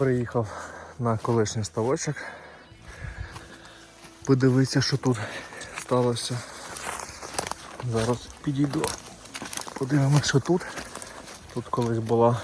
Приїхав на колишній ставочок. Подивитися, що тут сталося. Зараз підійду. Подивимося, що тут. Тут колись була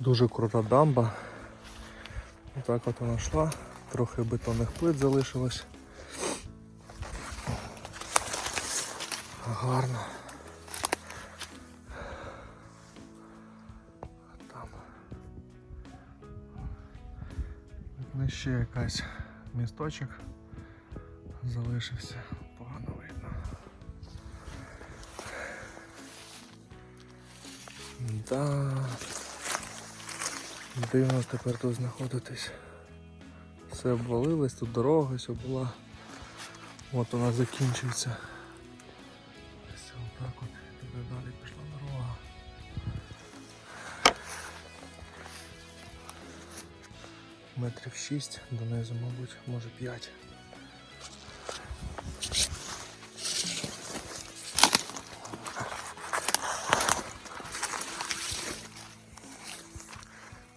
дуже крута дамба. Отак от вона йшла, трохи бетонних плит залишилось. Гарно. Ще якась місточок залишився. Погано видно. Да. Дивно тепер тут знаходитись. Все обвалилось, тут дорога все була. От вона закінчується. Ось отак от. Метрів 6 донизу, мабуть, може 5.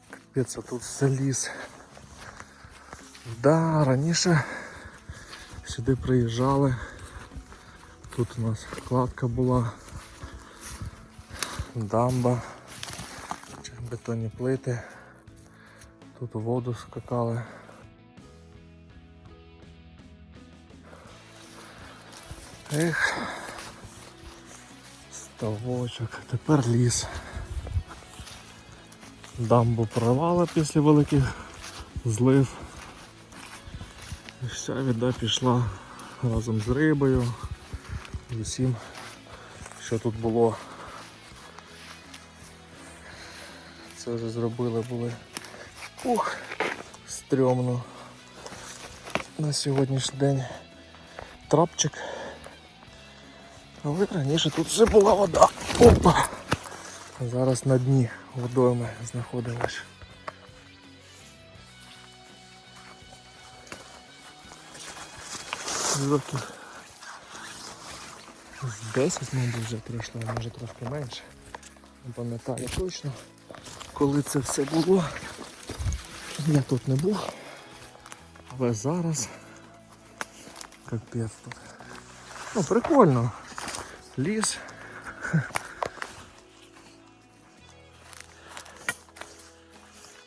Капець, а тут ліс. Да, раніше сюди приїжджали. Тут у нас кладка була, дамба, бетонні плити. Тут у воду скакали. Ех, ставочок, тепер ліс. Дамбу прорвало після великих злив. І вся вода пішла разом з рибою, з усім, що тут було. Це вже зробили були. Ух, стрьомно. На сьогоднішній день трапчик. Але раніше тут все була вода. Опа! Зараз на дні водойми знаходимось. Років з 10, мабуть, вже пройшло, може трошки менше. Не пам'ятаю точно, коли це все було. Я тут не був. Але зараз капець тут. Ну, прикольно. Ліс.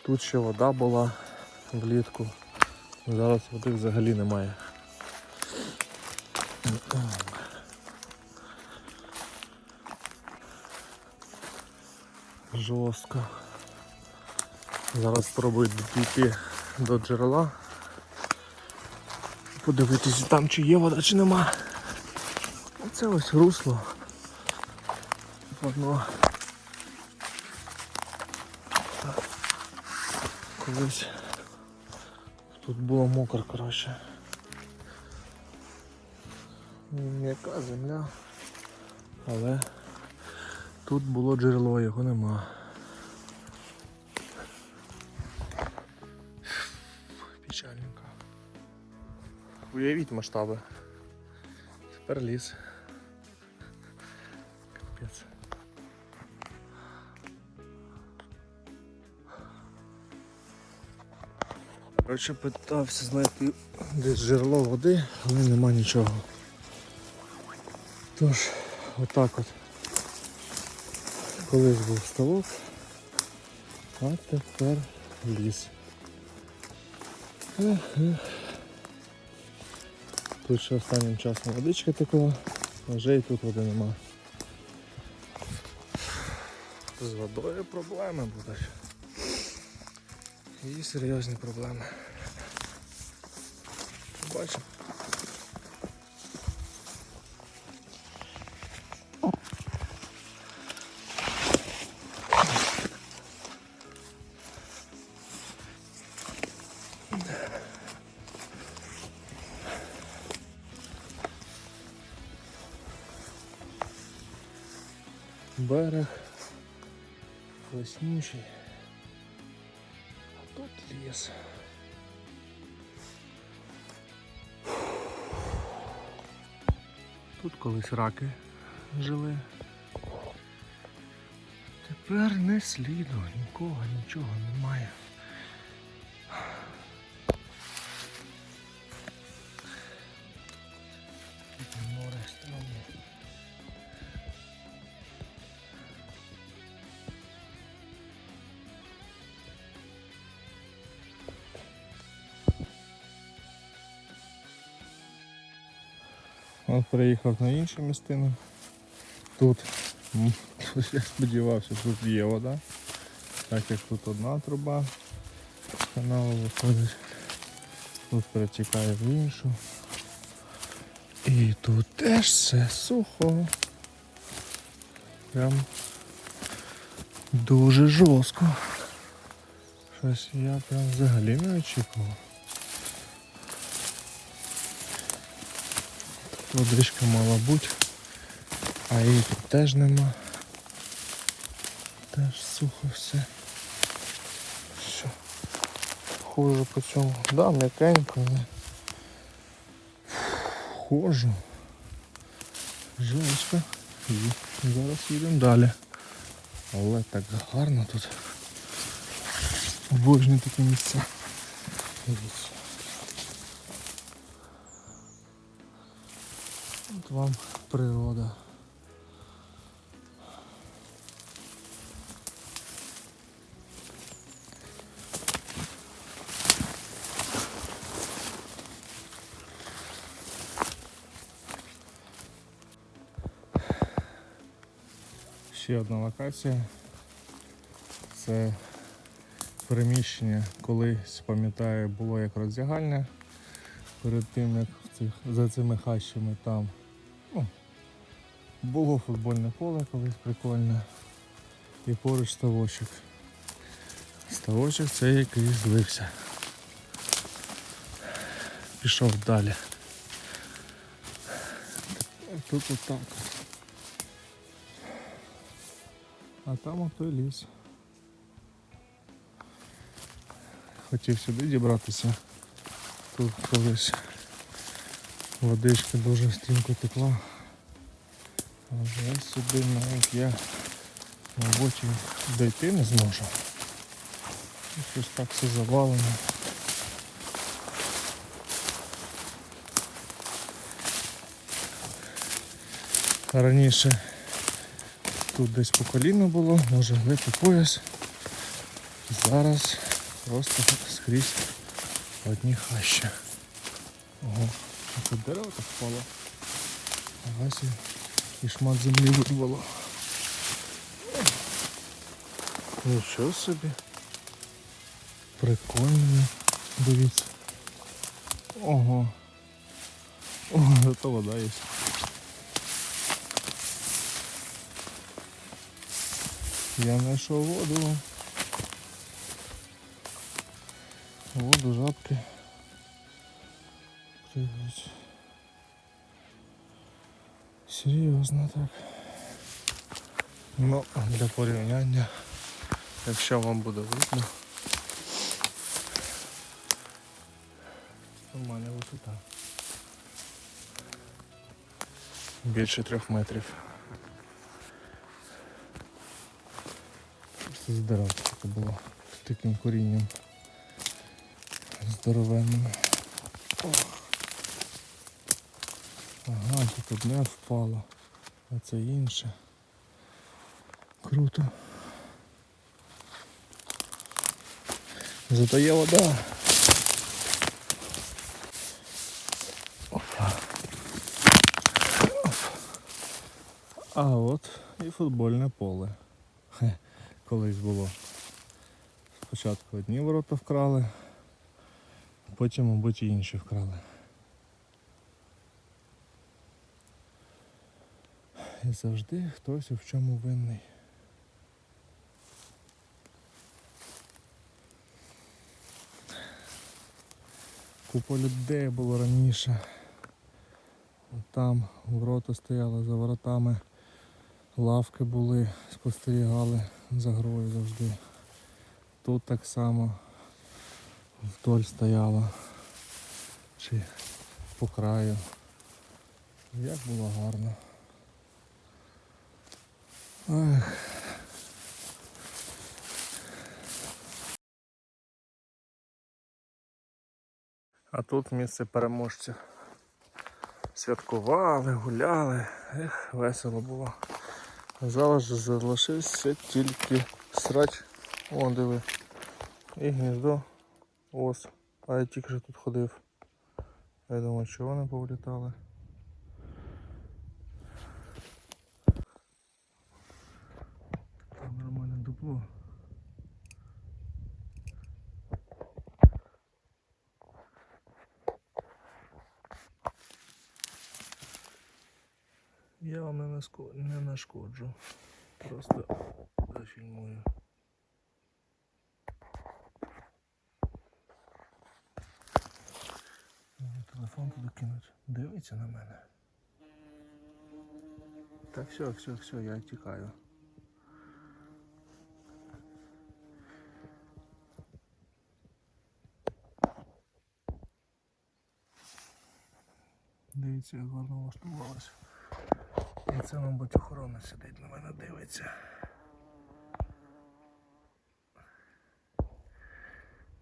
Тут ще вода була влітку. Зараз води взагалі немає. Жорстко. Зараз спробую дійти до джерела. Подивитися там чи є вода, чи нема. Це ось русло. Воно колись тут було мокро, коротше. М'яка земля, але тут було джерело, його нема. Уявіть масштаби. Тепер ліс. Капець. Коротше, питався знайти десь джерело води, але нема нічого. Тож, отак от. Колись був ставок, а тепер ліс. Ех, ех. Тут ще останнім часом водичка текла, а вже і тут води нема. З водою проблеми будуть. І серйозні проблеми. Бачимо. Берег класніший. А тут ліс. Тут колись раки жили. Тепер не сліду, нікого, нічого немає. От приїхав на іншу місцину. Тут, я сподівався, тут є вода. Так як тут одна труба з каналу виходить. Тут перетікає в іншу. І тут теж все сухо. Прям дуже жорстко. Щось я прям взагалі не очікував. Водичка мала бути, а її тут теж нема. Теж сухо все. Що? Хожу по цьому. Да, м'якенько, але хожу. Жорстко. І зараз їдемо далі. Але так гарно тут. Обожнюю такі місця. Дивіться. Вам природа. Ще одна локація. Це приміщення, колись пам'ятаю, було як роздягальня. Перед тим як за цими хащами там ну, було футбольне поле колись прикольне. І поруч ставочок. Ставочок це який злився. Пішов далі. Тут отак. А там отой ліс. Хотів сюди дібратися. Тут колись водичка дуже стрімко текла. Вже сюди навіть я, мабуть, дойти не зможу. Щось так все завалено. Раніше тут десь по коліну було, може глиб пояс. Зараз просто скрізь одні хащі. Ого, а тут дерево так впало. Сі і шмат землі вирвало. Нічого собі. Прикольно. Дивіться. Ого. Ого, зато вода є. Я знайшов воду. Воду жабки. Пригають. Серйозно так. Ну, для порівняння, якщо вам буде видно. Нормальна висота. Більше трьох метрів. Просто з дерев таке було з таким корінням здоровенним. Ох. Ага, тут одне впало, а це інше. Круто. Зато є вода. Опа. Оп. А от і футбольне поле. Хе, колись було. Спочатку одні ворота вкрали, потім, мабуть, інші вкрали. Завжди хтось у в чому винний. Купа людей було раніше. Там ворота стояли за воротами, лавки були, спостерігали за грою завжди. Тут так само вдоль стояла. Чи по краю. Як було гарно. Ах. А тут місце переможців. святкували, гуляли. Ех, весело було. Зараз залишився тільки срач. Вон диви. І гніздо. Ось. А я тільки що тут ходив. Я думаю, що вони повлітали. Там нормальне. Я вам не, нашкоджу. Просто зафільмую. Телефон туди кинуть. Дивиться на мене. Так, все, все, все, я тікаю. Дивіться, як гарно влаштувалося. І це, мабуть, охорона сидить на мене дивиться.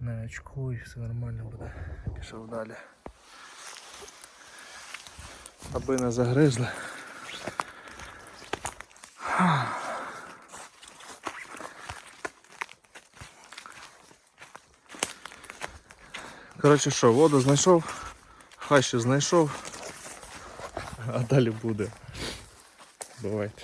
Не очкуй, все нормально буде. Пішов далі. Аби не загризли. Коротше що, воду знайшов, хащу знайшов, а далі буде. Бувайте.